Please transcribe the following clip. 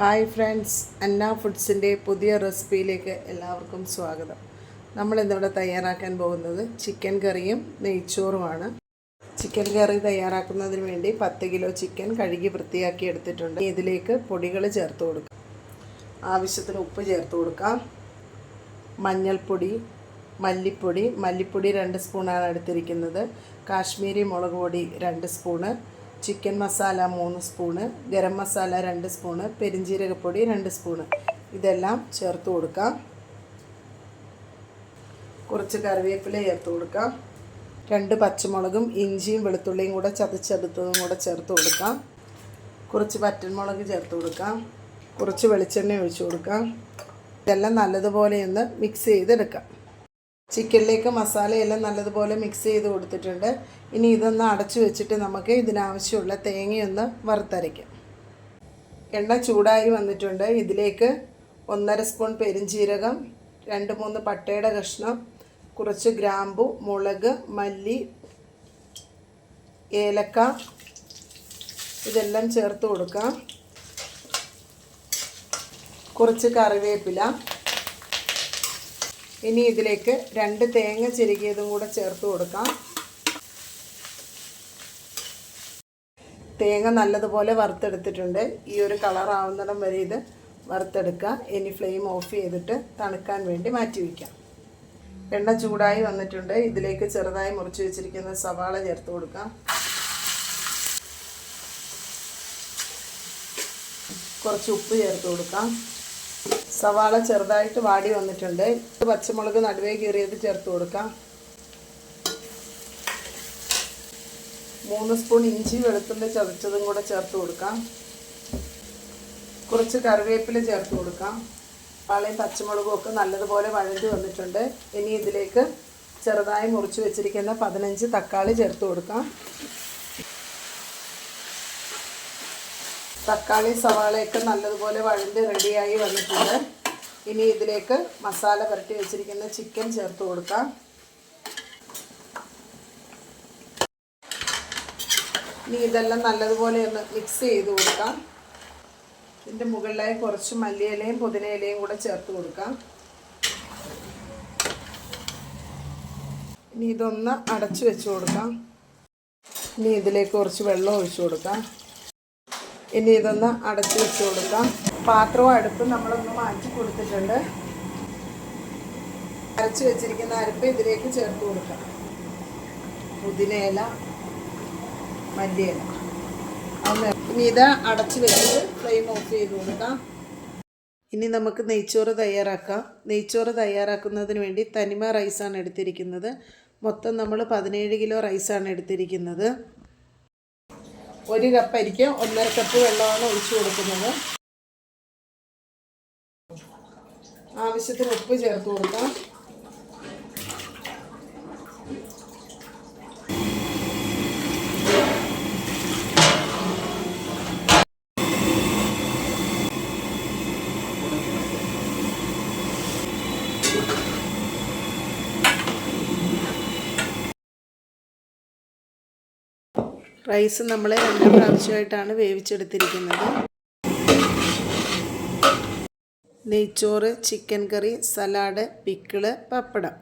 Hi friends അന്ന ഫുഡ്സിന്റെ പുതിയ റെസിപ്പിയിലേക്ക് എല്ലാവർക്കും സ്വാഗതം. നമ്മൾ ഇന്നിവിടെ തയ്യാറാക്കാൻ പോകുന്നത് ചിക്കൻ കറിയും നെയ്ച്ചോറുമാണ്. ചിക്കൻ കറി തയ്യാറാക്കുന്നതിന് വേണ്ടി പത്ത് കിലോ ചിക്കൻ കഴുകി വൃത്തിയാക്കി എടുത്തിട്ടുണ്ട്. ഇതിലേക്ക് പൊടികൾ ചേർത്ത് കൊടുക്കാം. ആവശ്യത്തിന് ഉപ്പ് ചേർത്ത് കൊടുക്കാം. മഞ്ഞൾപ്പൊടി മല്ലിപ്പൊടി. മല്ലിപ്പൊടി രണ്ട് സ്പൂണാണ് എടുത്തിരിക്കുന്നത്. കാശ്മീരി മുളക് പൊടി രണ്ട് സ്പൂണ്. ചിക്കൻ മസാല മൂന്ന് സ്പൂണ് ഗരം മസാല രണ്ട് സ്പൂണ് പെരിഞ്ജീരകപ്പൊടി രണ്ട് സ്പൂണ്. ഇതെല്ലാം ചേർത്ത് കൊടുക്കാം. കുറച്ച് കറിവേപ്പില ചേർത്ത് കൊടുക്കാം. രണ്ട് പച്ചമുളകും ഇഞ്ചിയും വെളുത്തുള്ളിയും കൂടെ ചതച്ചെടുത്തതും കൂടെ ചേർത്ത് കൊടുക്കാം. കുറച്ച് പറ്റൻമുളക് ചേർത്ത് കൊടുക്കാം. കുറച്ച് വെളിച്ചെണ്ണ ഒഴിച്ചു കൊടുക്കാം. ഇതെല്ലാം നല്ലതുപോലെ ഒന്ന് മിക്സ് ചെയ്തെടുക്കാം. ചിക്കനിലേക്ക് മസാലയെല്ലാം നല്ലതുപോലെ മിക്സ് ചെയ്ത് കൊടുത്തിട്ടുണ്ട്. ഇനി ഇതൊന്ന് അടച്ചു വെച്ചിട്ട് നമുക്ക് ഇതിനാവശ്യമുള്ള തേങ്ങയൊന്ന് വറുത്തരയ്ക്കാം. എണ്ണ ചൂടായി വന്നിട്ടുണ്ട്. ഇതിലേക്ക് ഒന്നര സ്പൂൺ പെരിഞ്ചീരകം രണ്ട് മൂന്ന് പട്ടയുടെ കഷ്ണം കുറച്ച് ഗ്രാമ്പു മുളക് മല്ലി ഏലക്ക ഇതെല്ലാം ചേർത്ത് കൊടുക്കാം. കുറച്ച് കറിവേപ്പില ഇനി ഇതിലേക്ക് രണ്ട് തേങ്ങ ചിരുകിയതും കൂടെ ചേർത്ത് കൊടുക്കാം. തേങ്ങ നല്ലതുപോലെ വറുത്തെടുത്തിട്ടുണ്ട്. ഈ ഒരു കളർ ആവുന്നിടം വരെ ഇത് വറുത്തെടുക്കുക. ഇനി ഫ്ലെയിം ഓഫ് ചെയ്തിട്ട് തണുക്കാൻ വേണ്ടി മാറ്റി വയ്ക്കാം. എണ്ണ ചൂടായി വന്നിട്ടുണ്ട്. ഇതിലേക്ക് ചെറുതായി മുറിച്ച് വെച്ചിരിക്കുന്ന സവാള ചേർത്ത് കൊടുക്കാം. കുറച്ച് ഉപ്പ് ചേർത്ത് കൊടുക്കാം. സവാള ചെറുതായിട്ട് വാടി വന്നിട്ടുണ്ട്. പച്ചമുളക് നടുവേ കീറിയത് ചേർത്ത് കൊടുക്കാം. മൂന്ന് സ്പൂൺ ഇഞ്ചി വെളുത്തുള്ളി ചതച്ചതും കൂടെ ചേർത്ത് കൊടുക്കാം. കുറച്ച് കറിവേപ്പില ചേർത്ത് കൊടുക്കാം. പാളയും പച്ചമുളകും ഒക്കെ നല്ലതുപോലെ വഴണ്ടി വന്നിട്ടുണ്ട്. ഇനി ഇതിലേക്ക് ചെറുതായി മുറിച്ച് വെച്ചിരിക്കുന്ന പതിനഞ്ച് തക്കാളി ചേർത്ത് കൊടുക്കാം. തക്കാളി സവാളയൊക്കെ നല്ലതുപോലെ വഴണ്ട് റെഡിയായി വന്നിട്ടുണ്ട്. ഇനി ഇതിലേക്ക് മസാല പുരട്ടി വെച്ചിരിക്കുന്ന ചിക്കൻ ചേർത്ത് കൊടുക്കാം. ഇനി ഇതെല്ലാം നല്ലതുപോലെ ഒന്ന് മിക്സ് ചെയ്ത് കൊടുക്കാം. ഇതിന്റെ മുകളിലായി കുറച്ച് മല്ലിയിലയും പുതിനയിലയും കൂടെ ചേർത്ത് കൊടുക്കാം. ഇനി ഇതൊന്ന് അടച്ചു വെച്ച് കൊടുക്കാം. ഇനി ഇതിലേക്ക് കുറച്ച് വെള്ളം ഒഴിച്ചു കൊടുക്കാം. ഇനി ഇതൊന്ന് അടച്ചു വെച്ച് കൊടുക്കാം. പാത്രവും അടുപ്പും നമ്മളൊന്ന് മാറ്റി കൊടുത്തിട്ടുണ്ട്. അരച്ച് വെച്ചിരിക്കുന്ന അരപ്പ് ഇതിലേക്ക് ചേർത്ത് കൊടുക്കാം. പുതിനയില മല്ലിയില. ഇനി ഇത് അടച്ച് വെച്ചിട്ട് ഫ്ലെയിം ഓഫ് ചെയ്ത് കൊടുക്കാം. ഇനി നമുക്ക് നെയ്ച്ചോറ് തയ്യാറാക്കാം. നെയ്ച്ചോറ് തയ്യാറാക്കുന്നതിന് വേണ്ടി തനിമ റൈസാണ് എടുത്തിരിക്കുന്നത്. മൊത്തം നമ്മൾ പതിനേഴ് കിലോ റൈസാണ് എടുത്തിരിക്കുന്നത്. ഒരു കപ്പ് അരിക്ക് ഒന്നര കപ്പ് വെള്ളമാണ് ഒഴിച്ചു കൊടുക്കുന്നത്. ആവശ്യത്തിന് ഉപ്പ് ചേർത്ത് കൊടുക്കാം. റൈസ് നമ്മൾ രണ്ട് പ്രാവശ്യമായിട്ടാണ് വേവിച്ചെടുത്തിരിക്കുന്നത്. നെയ്ച്ചോറ് chicken curry salad pickle pappadam.